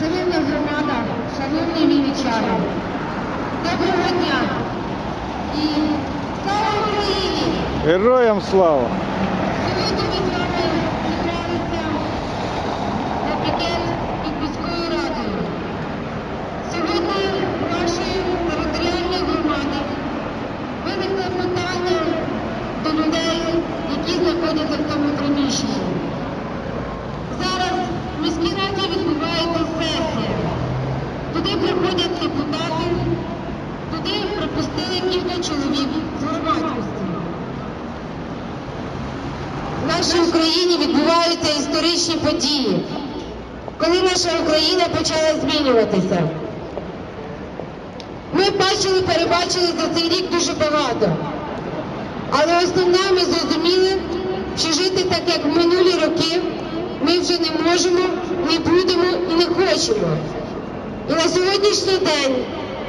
громада, шановні вінничани, доброго дня і слава Україні! Героям слава! Сьогодні ми з вами зібралися на пікет під міською радою. Сьогодні у вашої територіальної громади виникло питання до людей, які знаходяться в тому приміщенні. Зараз в міській раді сесія. Туди приходять депутати, туди припустили кілька чоловік з громадськості. В нашій Україні відбуваються історичні події, коли наша Україна почала змінюватися. Ми бачили, перебачили за цей рік дуже багато. Але основне ми зрозуміли, що жити так, як в минулі роки, ми вже не можемо, не будемо і не хочемо. І на сьогоднішній день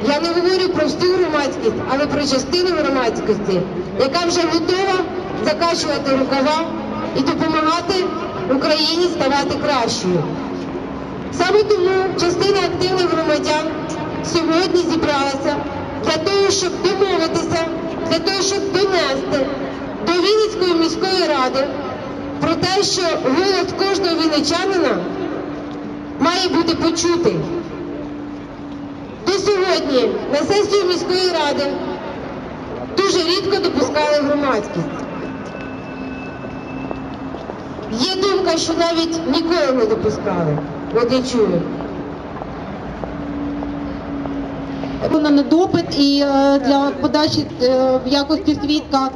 я не говорю про всю громадськість, але про частину громадськості, яка вже готова закачувати рукава і допомагати Україні ставати кращою. Саме тому частина активних громадян сьогодні зібралася для того, щоб домовитися, для того, щоб донести до Вінницької міської ради про те, що голос кожного вінничанина має бути почутий. Сьогодні на сесію міської ради дуже рідко допускали громадськість. Є думка, що навіть ніколи не допускали. От я чую. на допит і е, для подачі е, в якості свідка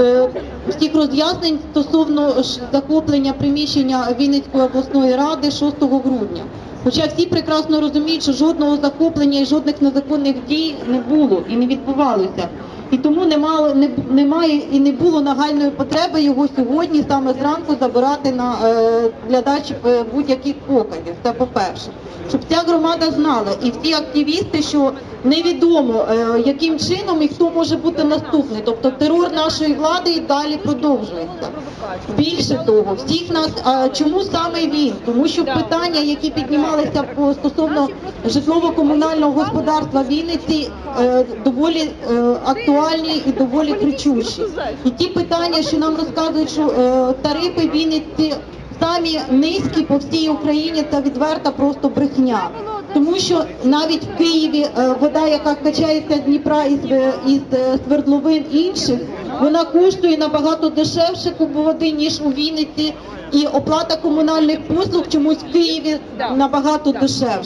е, всіх роз'яснень стосовно захоплення приміщення Вінницької обласної ради 6 грудня. Хоча всі прекрасно розуміють, що жодного захоплення і жодних незаконних дій не було і не відбувалося. І тому немає, не, немає і не було нагальної потреби його сьогодні саме зранку забирати на е, для дачі е, будь-яких показів. Це по-перше, щоб ця громада знала і всі активісти, що невідомо е, яким чином і хто може бути наступний. Тобто терор нашої влади і далі продовжується. Більше того, всіх нас а чому саме він? Тому що питання, які піднімалися стосовно житлово-комунального господарства Вінниці, е, доволі е, актуальні і доволі кричущі. І ті питання, що нам розказують, що тарифи Вінниці самі низькі по всій Україні, це відверта просто брехня. Тому що навіть в Києві е, вода, яка качається з Дніпра із, е, із е, свердловин інших, вона коштує набагато дешевше купу води, ніж у Вінниці, і оплата комунальних послуг чомусь в Києві набагато дешевше.